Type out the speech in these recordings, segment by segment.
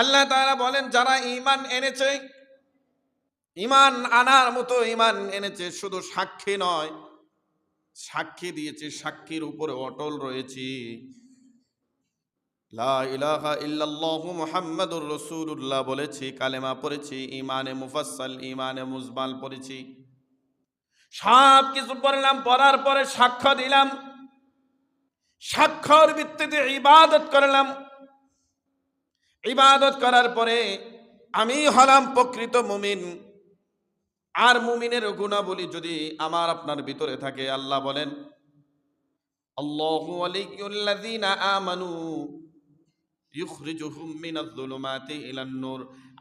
আল্লাহ তারা বলেন, যারা ইমান এনেছে ইমান আনার মতো ঈমান এনেছে, শুধু সাক্ষী নয়, সাক্ষী দিয়েছে, সাক্ষীর উপরে অটল রয়েছে। মুহাম্মাদুর রাসূলুল্লাহ বলেছি, কালেমা পড়েছি ইমানে মুফাসসাল ইমানে মুজমাল পড়েছি। সব কিছু পড়লাম, পড়ার পরে সাক্ষ্য দিলাম সাক্ষর ভিত্তিতে ইবাদত করলাম। ইবাদত করার পরে আমি হলাম প্রকৃত মুমিন। আর মুমিনের গুণাবলী যদি আমার আপনার ভিতরে থাকে, আল্লাহ বলেন আমানু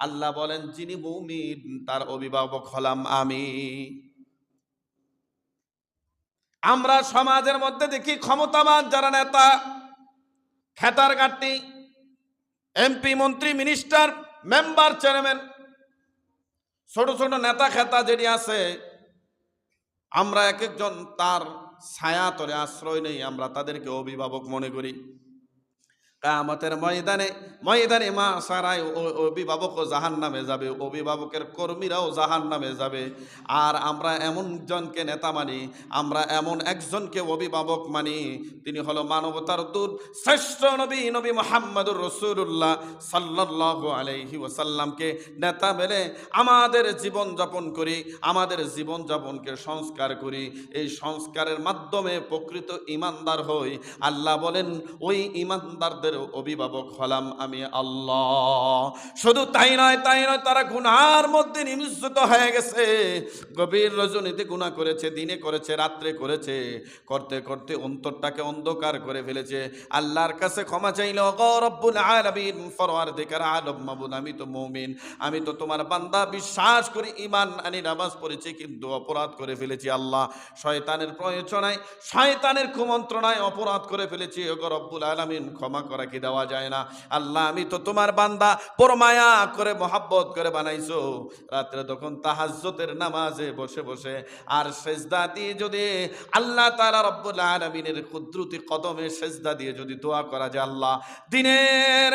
আল্লাহ বলেন, যিনি মুমিন, তার অভিভাবক হলাম আমি। আমরা সমাজের মধ্যে দেখি ক্ষমতাবান যারা নেতা, খেতার গাটি এমপি মন্ত্রী মিনিস্টার মেম্বার চেয়ারম্যান ছোট ছোট নেতা খেতা যেটি আছে, আমরা এক একজন তার ছায়া আশ্রয় নেই, আমরা তাদেরকে অভিভাবক মনে করি। কামতের ময়দানে ময়দানে মা সারাই অভিভাবকও জাহান নামে যাবে, অভিভাবকের কর্মীরাও জাহান নামে যাবে। আর আমরা এমন জনকে নেতা মানি, আমরা এমন একজনকে অভিভাবক মানি, তিনি হলো মানবতার দূত, শ্রেষ্ঠ নবী নবী মোহাম্মদুর রসুল্লাহ সাল্লাহ আলাইহি ওসাল্লামকে নেতা মেলে আমাদের জীবন যাপন করি, আমাদের জীবন যাপনকে সংস্কার করি। এই সংস্কারের মাধ্যমে প্রকৃত ইমানদার হই। আল্লাহ বলেন, ওই ইমানদারদের অভিভাবক হলাম আমি আল্লাহ। শুধু তাই নয় তাই নয়, তারা গুনার মধ্যে নিমজ্জিত হয়ে গেছে। গভীর রজনীতে গুনাহ করেছে, দিনে করেছে, রাত্রে করেছে, করতে করতে অন্তরটাকে অন্ধকার করে ফেলেছে। আল্লাহর কাছে ক্ষমা চাইল রব্বুল আলামিন ফরওয়ারদিগার আলম মাবুদ, আমি তো মুমিন, আমি তো তোমার বান্দা, বিশ্বাস করি ইমান আনি, নামাজ পড়েছি, কিন্তু অপরাধ করে ফেলেছি আল্লাহ। শয়তানের প্রয়োজনায়, শয়তানের কুমন্ত্রণায় অপরাধ করে ফেলেছি রব্বুল আলামিন, ক্ষমা করা কি দেওয়া যায় না? আল্লাহ, আমি তো তোমার বান্দা, পরমায়া করে মহাব্বত করে বানাইছো। রাত্রে তখন তাহাজ্জতের নামাজে বসে বসে আর সেজদা দিয়ে যদি আল্লাহ তাআলা রব্বুল আলামিনের কুদরতি কদমে সেজদা দিয়ে যদি দোয়া করা যায় আল্লাহ, দিনের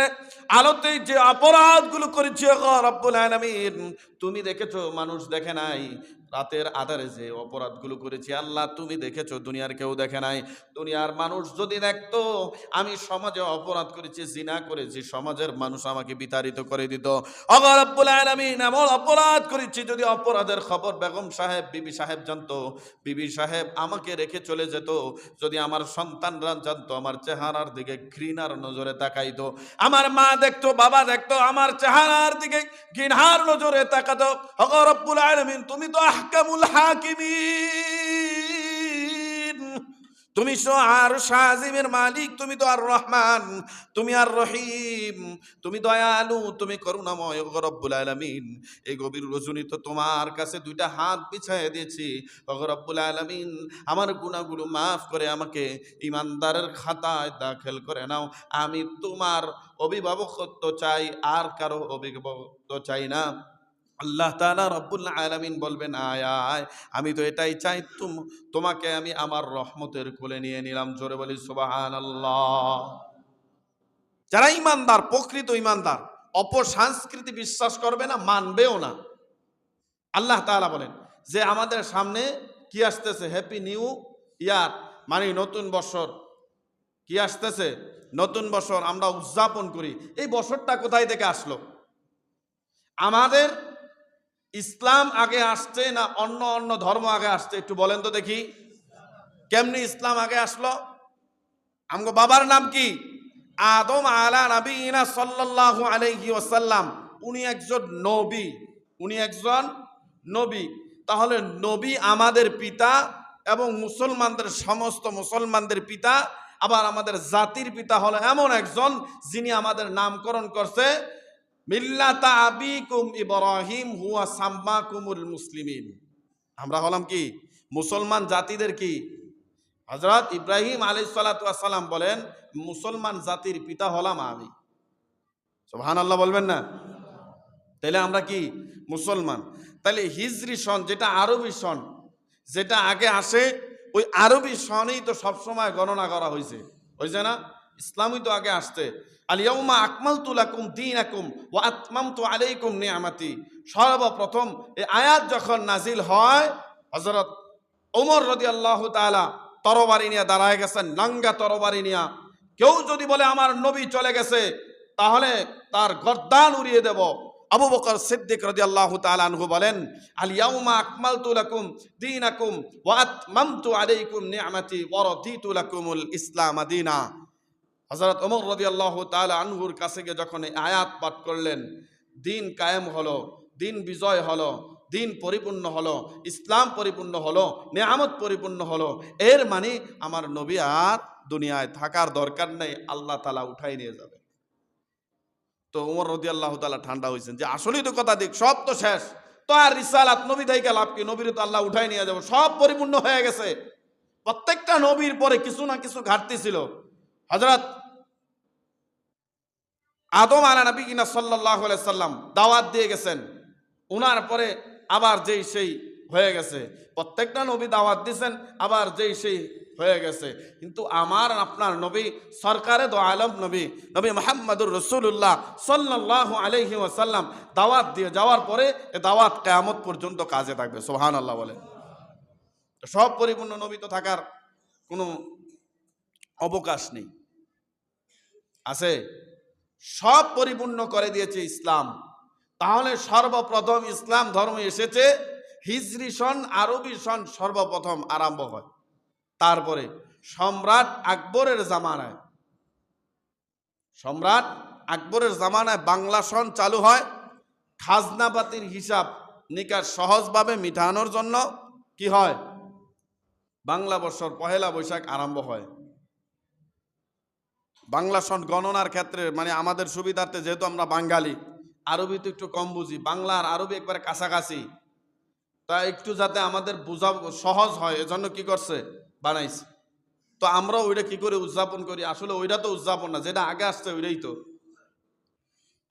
আলোতে যে অপরাধগুলো করেছি রব্বুল আলামিন, তুমি দেখেছ মানুষ দেখে নাই? রাতের আধারে যে অপরাধগুলো করেছি, আল্লাহ তুমি দেখেছ, দুনিয়ার কেউ দেখে নাই। দুনিয়ার মানুষ যদি দেখতো, আমি সমাজে অপরাধ করেছি, জিনা করেছি, সমাজের মানুষ আমাকে বিতাড়িত করে দিত। অগরব্বুল এমন অপরাধ করেছি যদি অপরাধের খবর বেগম সাহেব, বিবি সাহেব জানতো। বিবি সাহেব আমাকে রেখে চলে যেত, যদি আমার সন্তানরা জানতো, আমার চেহারার দিকে ঘৃণার নজরে তাকাইতো। আমার মা দেখতো, বাবা দেখতো, আমার চেহারার দিকে ঘৃণার নজরে তাকাতো। অগরব্বুল আলামিন, তুমি তো আহকামুল হাকিমিন। তুমি তো আর শাহিমের মালিক, তুমি তো আর রহমান, তুমি আর রহিম, তুমি দয়ালু, তুমি করুণাময় রব্বুল আলামিন। এই গভীর রজনী তো তোমার কাছে দুইটা হাত বিছায় দিয়েছি। রব্বুল আলামিন, আমার গুণাগুলো মাফ করে আমাকে ইমানদারের খাতায় দাখিল করে নাও। আমি তোমার অভিভাবকত্ব চাই, আর কারও অভিভাবকত্ব চাই না। আল্লাহ তাআলা রব্বুল আলামিন বলবেন, আয় আয়, আমি তো এটাই চাই, তুম, তোমাকে আমি আমার রহমতের কোলে নিয়ে নিলাম। জোরে বলি, সুবহানাল্লাহ। যারা ইমানদার, প্রকৃত ইমানদার অপসংস্কৃতি বিশ্বাস করবে না, মানবেও না। আল্লাহ তাআলা বলেন, যে আমাদের সামনে কি আসতেছে? হ্যাপি নিউ ইয়ার মানে নতুন বছর। কি আসতেছে? নতুন বছর, আমরা উদযাপন করি। এই বছরটা কোথায় থেকে আসলো? আমাদের ইসলাম আগে আসছে না অন্য অন্য ধর্ম আগে আসছে? একটু বলেন তো দেখি। কেমনি ইসলাম আগে আসলো? আমগো বাবার নাম কি? আদম আলা নবীনা সাল্লাল্লাহু আলাইহি ওয়াসাল্লাম। উনি একজন নবী। উনি একজন নবী। তাহলে নবী আমাদের পিতা এবং মুসলমানদের সমস্ত মুসলমানদের পিতা, আবার আমাদের জাতির পিতা হলো এমন একজন যিনি আমাদের নামকরণ করছে। মিল্লাতা আবিকুম ইব্রাহিম হুয়া সাম্মাকুমুল মুসলিমিন। আমরা হলাম কি? মুসলমান জাতিদের কি? হজরত ইব্রাহিম আলাইসালাম বলেন, মুসলমান জাতির পিতা হলাম আমি। সোহান আল্লাহ বলবেন না? তাহলে আমরা কি? মুসলমান। তাহলে হিজরি সন, যেটা আরবি সন, যেটা আগে আসে, ওই আরবি সনেই তো সবসময় গণনা করা হয়েছে হয়েছে না? ইসলামই তো আগে আসছে। আলিয়াউমা আকমালতু লাকুম দীনাকুম ওয়া আতমামতু আলাইকুম নিয়ামাতি। সর্বপ্রথম এই আয়াত যখন নাজিল হয়, হযরত ওমর রাদিয়াল্লাহু তাআলা তরবারি নিয়ে দাঁড়ায় গেছেন, নাঙ্গা তরবারি নিয়ে। কেউ যদি বলে, আমার নবী চলে গেছে, তাহলে তার গর্দান উড়িয়ে দেব। আবু বকর সিদ্দিক রাদিয়াল্লাহু তাআলা আনহু বলেন আলিয়াউমা আল ইয়াউমা আকমালতু লাকুম দীনাকুম ওয়া আতমামতু আলাইকুম নি'মাতি ওয়া রাদিতু লাকুমুল ইসলাম দীনা হযরত ওমর রাদিয়াল্লাহু তাআলা আনহুর কাছে গিয়ে যখন এই আয়াত পাঠ করলেন, দিন কায়েম হলো, দিন বিজয় হলো, দিন পরিপূর্ণ হলো, ইসলাম পরিপূর্ণ হলো, নিয়ামত পরিপূর্ণ হলো, এর মানে আমার নবী আর দুনিয়ায় থাকার দরকার নেই, আল্লাহ তালা উঠাই নিয়ে যাবে। তো উমর রদি আল্লাহ তালা ঠান্ডা হয়েছেন যে আসলেই তো কথা দিক, সব তো শেষ। তো আর রিসালাত নবী দায়িকা লাভ কি? নবীর তো আল্লাহ উঠাই নিয়ে যাব, সব পরিপূর্ণ হয়ে গেছে। প্রত্যেকটা নবীর পরে কিছু না কিছু ঘাটতি ছিল। হজরত আদম আলা নবী কিনা সাল্লাহ সাল্লাম দাওয়াত দিয়ে গেছেন। উনার পরে আবার যেই সেই হয়ে গেছে। প্রত্যেকটা নবী দাওয়াত দিয়েছেন, আবার যেই সেই হয়ে গেছে। কিন্তু আমার আপনার নবী সরকারে দো আলম নবী নবী মোহাম্মদুর রসুল্লাহ সাল্লাহ আলহি ওয়াসাল্লাম দাওয়াত দিয়ে যাওয়ার পরে এ দাওয়াত কেয়ামত পর্যন্ত কাজে থাকবে সোহান আল্লাহ বলেন সব পরিপূর্ণ নবী তো থাকার কোনো অবকাশ নেই। আছে? সব পরিপূর্ণ করে দিয়েছে ইসলাম। তাহলে সর্বপ্রথম ইসলাম ধর্ম এসেছে, হিজরি সন, আরবি সন সর্বপ্রথম আরম্ভ হয়। তারপরে সম্রাট আকবরের জামানায়। সম্রাট আকবরের জামানায় বাংলা সন চালু হয়। খাজনাপাতির হিসাব নিকাশ সহজভাবে মিটানোর জন্য কি হয়? বাংলা বর্ষর পহেলা বৈশাখ আরম্ভ হয়। বাংলা সন গণনার ক্ষেত্রে মানে আমাদের সুবিধার্থে যেহেতু আমরা বাঙালি, আরবি তো একটু কম বুঝি, বাংলা আর আরবি একবারে কাছাকাছি। তা একটু যাতে আমাদের বোঝা সহজ হয়, এজন্য কি করছে? বানাইছে। তো আমরা ওইটা কি করে উদযাপন করি? আসলে ওইটা তো উদযাপন না, যেটা আগে আসছে ওইটাই তো।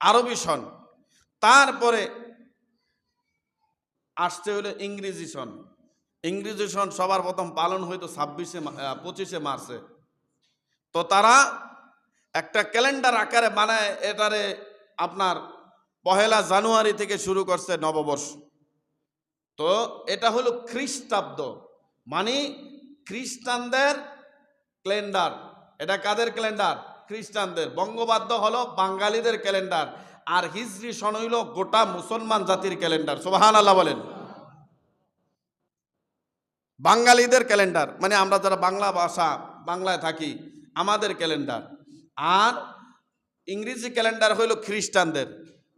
আরবি সন। তারপরে আসছে হলো ইংরেজি সন। ইংরেজি সন সবার প্রথম পালন হয়তো ছাব্বিশে পঁচিশে মার্চে। তো তারা একটা ক্যালেন্ডার আকারে বানায়, এটারে আপনার পহেলা জানুয়ারি থেকে শুরু করছে নববর্ষ। তো এটা হলো খ্রিস্টাব্দ মানে খ্রিস্টানদের ক্যালেন্ডার। এটা কাদের ক্যালেন্ডার? খ্রিস্টানদের। বঙ্গবাদ্য হলো বাঙালিদের ক্যালেন্ডার, আর হিজরি সন হইল গোটা মুসলমান জাতির ক্যালেন্ডার। সোবাহান আল্লাহ বলেন। বাঙালিদের ক্যালেন্ডার মানে আমরা যারা বাংলা ভাষা, বাংলায় থাকি, আমাদের ক্যালেন্ডার। আর ইংরেজি ক্যালেন্ডার হইল খ্রিস্টানদের।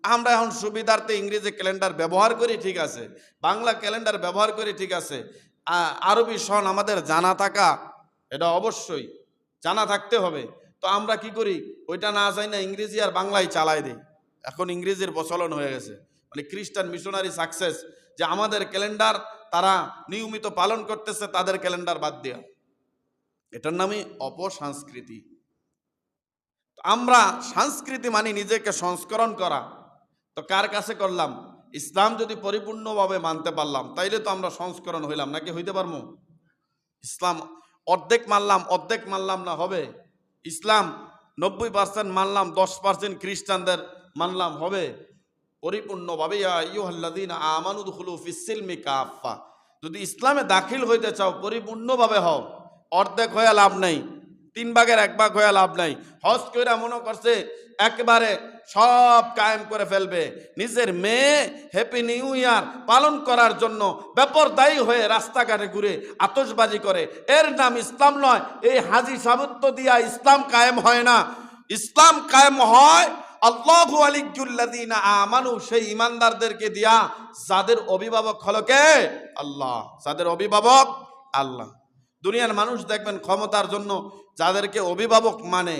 আমরা এখন সুবিধার্থে ইংরেজি ক্যালেন্ডার ব্যবহার করি, ঠিক আছে। বাংলা ক্যালেন্ডার ব্যবহার করি, ঠিক আছে। আরবি সন আমাদের জানা থাকা, এটা অবশ্যই জানা থাকতে হবে। তো আমরা কি করি, ওইটা না যাই না ইংরেজি আর বাংলায় চালাই দিই। এখন ইংরেজির প্রচলন হয়ে গেছে। মানে খ্রিস্টান মিশনারি সাকসেস, যে আমাদের ক্যালেন্ডার তারা নিয়মিত পালন করতেছে, তাদের ক্যালেন্ডার বাদ দেওয়া এটার নামই অপসংস্কৃতি। আমরা সংস্কৃতি মানে নিজেকে সংস্করণ করা। তো কার কাছে করলাম? ইসলাম যদি পরিপূর্ণভাবে মানতে পারলাম, তাইলে তো আমরা সংস্করণ হইলাম, নাকি হইতে পারব ইসলাম, অর্ধেক মানলাম অর্ধেক মানলাম না, হবে? ইসলাম, নব্বই পার্সেন্ট মানলাম, দশ পার্সেন্ট খ্রিস্টানদের মানলাম, হবে? পরিপূর্ণভাবে আইয়ুহাল্লাযীন আমানু দুখুলু ফিস-সিলমি কাফা যদি ইসলামে দাখিল হইতে চাও, পরিপূর্ণভাবে হও, অর্ধেক হয়ে লাভ নাই। তিন ভাগের এক ভাগ হয়ে লাভ নাই। হজ কইরা মনে করছে, একেবারে সব কায়েম করে ফেলবে। নিজের মেয়ে হ্যাপি নিউ ইয়ার পালন করার জন্য বেপরদায়ী হয়ে রাস্তাঘাটে ঘুরে আতশবাজি করে। এর নাম ইসলাম নয়, এই হাজি সাবত্য দিয়া ইসলাম কায়েম হয় না। ইসলাম কায়েম হয় আল্লাহু আলিকুল্লাদিনা আমানু, সেই ইমানদারদেরকে দিয়া যাদের অভিভাবক হলো কে? আল্লাহ। যাদের অভিভাবক, আল্লাহ। দুনিয়ার মানুষ দেখবেন ক্ষমতার জন্য যাদেরকে অভিভাবক মানে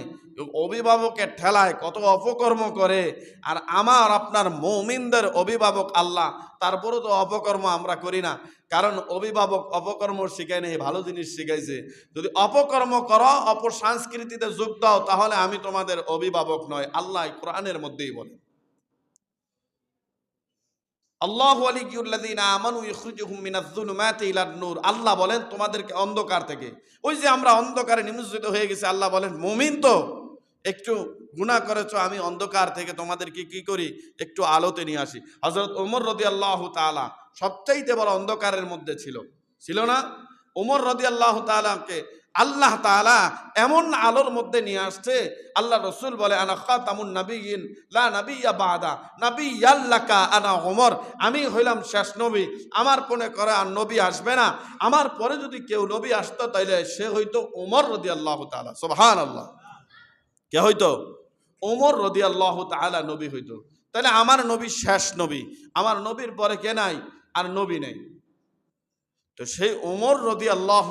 অভিভাবকের ঠেলায় কত অপকর্ম করে, আর আমার, আপনার মৌমিনদের অভিভাবক আল্লাহ, তারপরেও তো অপকর্ম আমরা করি না। কারণ অভিভাবক অপকর্ম শিখায় নেই, ভালো জিনিস শিখাইছে। যদি অপকর্ম করো, অপসংস্কৃতিতে যোগ দাও, তাহলে আমি তোমাদের অভিভাবক নয়, আল্লাহ কোরআনের মধ্যেই বলে। আল্লাহ বলেন, তোমাদেরকে অন্ধকার থেকে। ওই যে আমরা অন্ধকারে নিমজ্জিত হয়ে গেছি, আল্লাহ বলেন, মুমিন তো, একটু গুণা করেছ, আমি অন্ধকার থেকে তোমাদেরকে কি করি? একটু আলোতে নিয়ে আসি। হজরত ওমর রদি আল্লাহ তালা সবচাইতে বড় অন্ধকারের মধ্যে ছিল। ছিল না? ওমর রদি আল্লাহ তালাকে আল্লাহ তাআলা এমন আলোর মধ্যে নিয়ে আসছে, আল্লাহ রসুল বলে, আনা খাতামুন নাবিয়িন লা নাবিয়্যা বাদা নাবিয়্যাল্লাকা আনা ওমর আমি হইলাম শেষ নবী, আমার পনে করে আর নবী আসবে না, আমার পরে যদি কেউ নবী আসতো, তাইলে সে হইতো ওমর রদি আল্লাহ তাআলা। সুবহান আল্লাহ কে হইতো? ওমর রদি আল্লাহ তাআলা নবী হইতো। তাহলে আমার নবী শেষ নবী, আমার নবীর পরে কে নাই? আর নবী নেই। তো সেই ওমর রদি আল্লাহ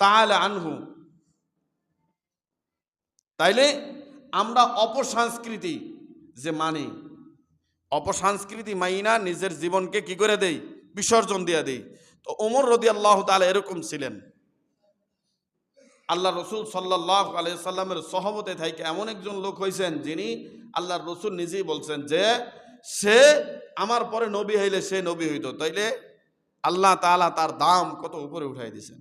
তাহলে আনহু। তাইলে আমরা অপসংস্কৃতি যে মানি, অপসংস্কৃতি মাইনা নিজের জীবনকে কি করে দেই? বিসর্জন দিয়ে দেই। তো ওমর রদি আল্লাহ তাহলে এরকম ছিলেন। আল্লাহ রসুল সাল্লাহ আলাইসাল্লামের সহমতে থাইকে এমন একজন লোক হয়েছেন যিনি আল্লাহ রসুল নিজেই বলছেন যে, সে আমার পরে নবী হইলে সে নবী হইতো। তাইলে আল্লাহ তাআলা তার দাম কত উপরে উঠাই দিয়েছেন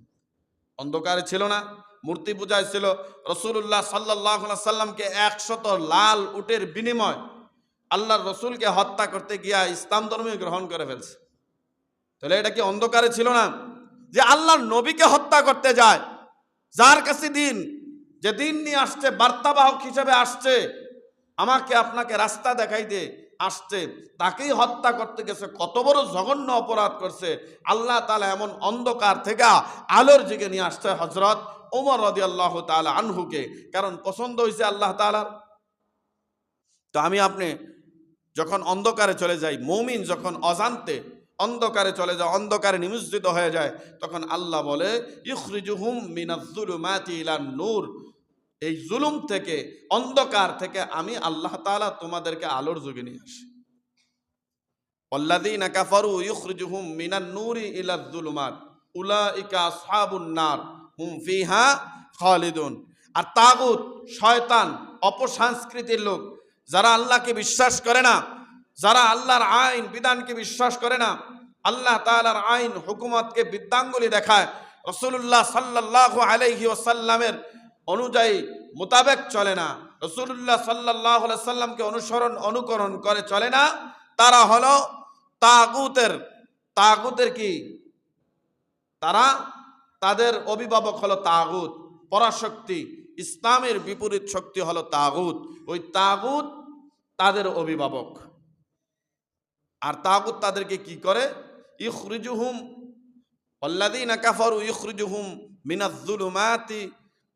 অন্ধকারে ছিল না, মূর্তি পূজায় ছিল। রসুল্লাহ সাল্লাহ সাল্লামকে একশত লাল উটের বিনিময় আল্লাহর রসুলকে হত্যা করতে গিয়া ইসলাম ধর্মে গ্রহণ করে ফেলছে। তাহলে এটা কি অন্ধকারে ছিল না? যে আল্লাহর নবীকে হত্যা করতে যায়, যার কাছে দিন, যে দিন নিয়ে আসছে, বার্তাবাহক হিসেবে আসছে, আমাকে আপনাকে রাস্তা দেখাইতে আসছে, তাকেই হত্যা করতে গেছে, কত বড় জঘন্য অপরাধ করছে। আল্লাহ তালা এমন অন্ধকার থেকে আলোর দিকে নিয়ে আসছে হজরত ওমর রদি আল্লাহ তালা আনহুকে, কারণ পছন্দ হয়েছে আল্লাহ তালার তো আমি আপনি যখন অন্ধকারে চলে যাই, মৌমিন যখন অজান্তে অন্ধকারে চলে যায়, অন্ধকারে নিমজ্জিত হয়ে যায়, তখন আল্লাহ বলে, ইখরিজুহুম মিনাজ্জুলুমাতি ইলান নূর এই জুলুম থেকে, অন্ধকার থেকে আমি আল্লাহ তাআলা তোমাদেরকে আলোর যুগে নিয়ে আসি। অল্লাযীনা কাফারু ইখরিজুহুম মিনান নূরি ইলা যুলুমাত উলাইকা আসহাবুন নার, হুম ফিহা খালিদুন। আর তাগুত, শয়তান, অপসংস্কৃতির লোক, যারা আল্লাহকে বিশ্বাস করে না, যারা আল্লাহর আইন, বিধানকে বিশ্বাস করে না, আল্লাহ তাআলার আইন, হুকুমতকে বিদ্যাঙ্গুলি দেখায়। রসুল্লাহ সাল্লাহ আলাইহি ওসাল্লামের অনুযায়ী মোতাবেক চলে না। রসুল্লাহ সাল্লাহ সাল্লামকে অনুসরণ, অনুকরণ করে চলে না। তারা হলো তাগুতের তাগুতের কি? তারা তাদের অভিভাবক হলো তাগুত, পরাশক্তি, ইসলামের বিপরীত শক্তি হলো তাগুত। ওই তাগুত তাদের অভিভাবক। আর তাগুত তাদেরকে কি করে? ইখরিজুহুম অল্লাদিনা কাফারু ইখরিজুহুম মিনাজ্জুলুমাতি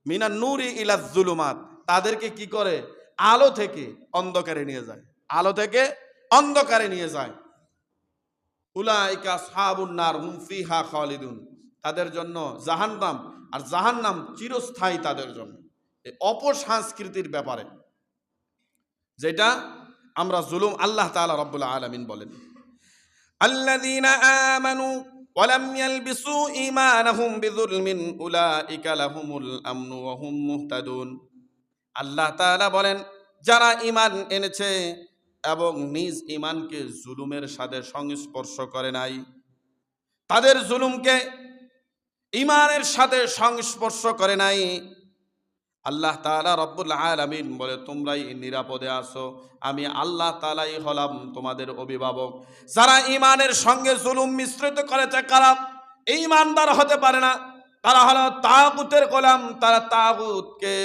মিনা নূরি ইলাজুলুমাত তাদেরকে কি করে? আলো থেকে অন্ধকারে নিয়ে যায়। আলো থেকে অন্ধকারে নিয়ে যায়। উলাইকা সাহাবুন্নার মুফিহা খালিদুন। তাদের জন্য জাহান্নাম, আর জাহান্নাম চিরস্থায়ী তাদের জন্য। এই অপসংস্কৃতির ব্যাপারে। যেটা আমরা জুলুম আল্লাহ তাআলা রব্বুল আলামিন বলেন। আল্লাদিনা আমানু ولم يلبسوا إيمانهم بظلم أولئك لهم الأمن وهم مهتدون আল্লাহ তাআলা বলেন যারা ঈমান এনেছে এবং নিজ ঈমানকে জুলুমের সাথে সংস্পর্শ করে নাই তাদের জুলুমকে ঈমানের সাথে সংস্পর্শ করে নাই আল্লাহ তাআলা রব্বুল আলামিন বলে, তোমরাই নিরাপদে আসো আমি আল্লাহ তাআলাই হলাম তোমাদের অভিভাবক। যারা ইমানের সঙ্গে জুলুম মিশ্রিত করেছে কারা ইমানদার হতে পারে না, তারা হলো তাগুতের গোলাম। তারা তাগুতকে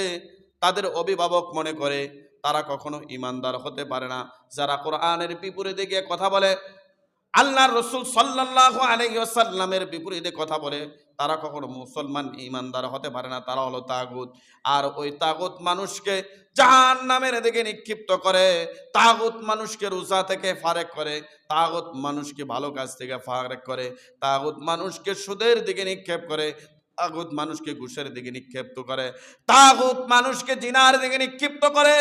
তাদের অভিভাবক মনে করে। তারা কখনো ইমানদার হতে পারে না। যারা কোরআনের বিপরীতে গিয়ে কথা বলে, আল্লাহর রসুল সাল্লাল্লাহু আলাইহি ওয়াসাল্লামের বিপরীতে কথা বলে তারা কখনো মুসলমান ইমানদার হতে পারে না, তারা হলো তাগুত। আর ওই তাগুত মানুষকে জাহান নামের দিকে নিক্ষিপ্ত করে, তাগুত মানুষকে রোজা থেকে ফারেক করে, তাগুত মানুষকে ভালো কাজ থেকে ফারেক করে, তাগুত মানুষকে সুদের দিকে নিক্ষেপ করে, তাগুত মানুষকে ঘুষের দিকে নিক্ষিপ্ত করে, তাগুত মানুষকে জিনার দিকে নিক্ষিপ্ত করে,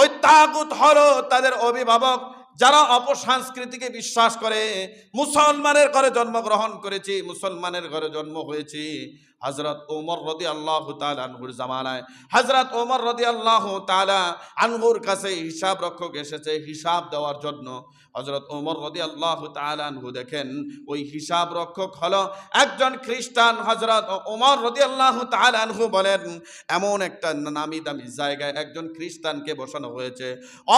ওই তাগুত হলো তাদের অভিভাবক যারা অপসংস্কৃতিকে বিশ্বাস করে মুসলমানের ঘরে জন্মগ্রহণ করেছি মুসলমানের ঘরে জন্ম হয়েছি। হজরত ওমর রদি আল্লাহ আনহুর জামানায়। হজরত ওমর রদি আল্লাহ তালা আনহুর কাছে হিসাব রক্ষক এসেছে হিসাব দেওয়ার জন্য। হজরত ওমর রদি আল্লাহ আনহু দেখেন, ওই হিসাব রক্ষক হলো একজন খ্রিস্টান। হজরত ওমর রদি আল্লাহ আনহু বলেন, এমন একটা নামি দামি জায়গায় একজন খ্রিস্টানকে বসানো হয়েছে।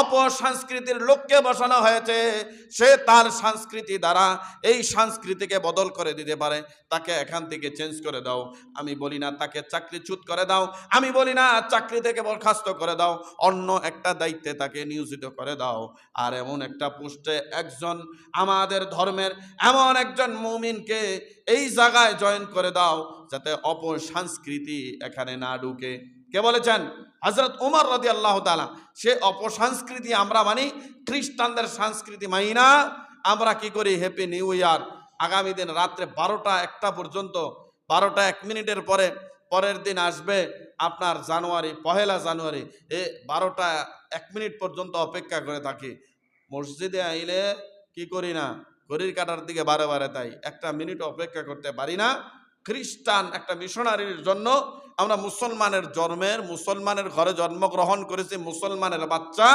অপসংস্কৃতির লোককে বসানো হয়েছে। সে তার সংস্কৃতি দ্বারা এই সংস্কৃতিকে বদল করে দিতে পারে। তাকে এখান থেকে চেঞ্জ করে দাও। আমি বলি না, তাকে চাকরি চাকরিচ্যুত করে দাও। আমি বলি না, চাকরি থেকে বরখাস্ত করে দাও। অন্য একটা দায়িত্বে তাকে নিয়োজিত করে দাও। আর এমন একটা পোস্টে একজন আমাদের ধর্মের এমন একজন মৌমিনকে এই জায়গায় জয়েন করে দাও, যাতে অপর সংস্কৃতি এখানে না ঢুকে। কে বলেছেন? হজরত উমর রদি আল্লাহ তালা সে অপসংস্কৃতি আমরা মানি, খ্রিস্টানদের সংস্কৃতি মানি না। আমরা কি করি? হ্যাপি নিউ ইয়ার আগামী দিন রাত্রে বারোটা একটা পর্যন্ত বারোটা এক মিনিটের পরে পরের দিন আসবে আপনার জানুয়ারি, পহেলা জানুয়ারি। এ বারোটা এক মিনিট পর্যন্ত অপেক্ষা করে থাকি। মসজিদে আইলে কি করি না? ঘড়ির কাটার দিকে বারে বারে তাই। একটা মিনিট অপেক্ষা করতে পারি না। খ্রিস্টান একটা মিশনারির জন্য আমরা মুসলমানের জন্মের, মুসলমানের ঘরে জন্মগ্রহণ করেছি, মুসলমানের বাচ্চা।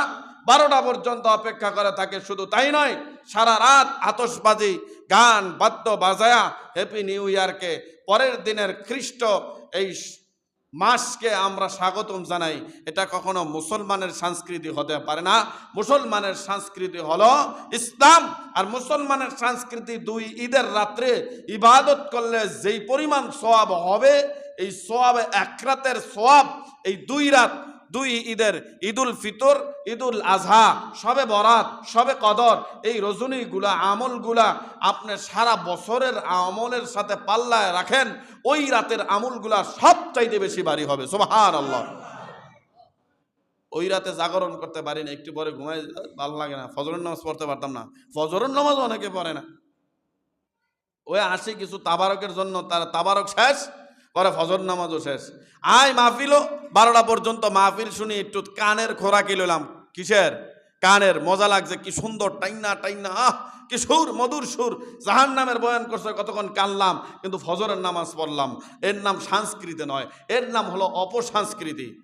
বারোটা পর্যন্ত অপেক্ষা করে থাকে, শুধু তাই নয়, সারা রাত আতসবাজি গান, বাদ্য বাজায়া হ্যাপি নিউ ইয়ারকে পরের দিনের খ্রিস্ট এই মাসকে আমরা স্বাগতম জানাই। এটা কখনো মুসলমানের সংস্কৃতি হতে পারে না। মুসলমানের সংস্কৃতি হল ইসলাম। আর মুসলমানের সংস্কৃতি দুই ঈদের রাত্রে ইবাদত করলে যেই পরিমাণ সোয়াব হবে, এই সোয়াব এক রাতের সোয়াব এই দুই রাত দুই ঈদের ঈদুল ফিতর, ঈদুল আজহা, সবে বরাত, সবে কদর, এই রজনীগুলা, আমলগুলা আপনি সারা বছরের আমলের সাথে পাল্লায় রাখেন, ওই রাতের আমলগুলা সব চাইতে বেশি বাড়ি হবে সোহান আল্লাহ ওই রাতে জাগরণ করতে পারি না, একটু পরে ঘুমাই, ভালো লাগে না, ফজরের নামাজ পড়তে পারতাম না, ফজরের নামাজ অনেকে পড়ে না। ওই আসে কিছু তাবারকের জন্য তার তাবারক শেষ পরে ফজর নামাজও শেষ। আয় মাহফিলও বারোটা পর্যন্ত মাহফিল শুনি, একটু কানের খোরাকি লইলাম। কিসের? কানের, মজা লাগছে, কি সুন্দর, টাইনা টাইনা, আহ, কি সুর, মধুর সুর। জাহান নামের বয়ান করছে, কতক্ষণ কানলাম, কিন্তু ফজরের নামাজ পড়লাম। এর নাম সংস্কৃতি নয়, এর নাম হলো অপসংস্কৃতি।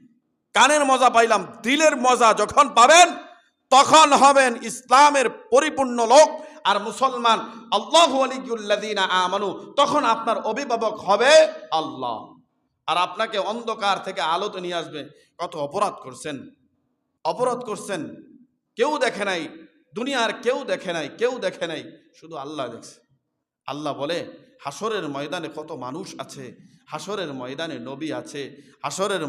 কানের মজা পাইলাম, দিলের মজা যখন পাবেন, তখন হবেন ইসলামের পরিপূর্ণ লোক। আর মুসলমান, আল্লাহ আলিগুল্লাদিনা আমানু, তখন আপনার অভিভাবক হবে আল্লাহ। আর আপনাকে অন্ধকার থেকে আলোতে নিয়ে আসবে। কত অপরাধ করছেন? অপরাধ করছেন? কেউ দেখে নাই। দুনিয়ার কেউ দেখে নাই, কেউ দেখে নাই। শুধু আল্লাহ দেখছে। আল্লাহ বলে হাসরের ময়দানে কত মানুষ আছে? হাসরের ময়দানে নবী আছে। হাসরের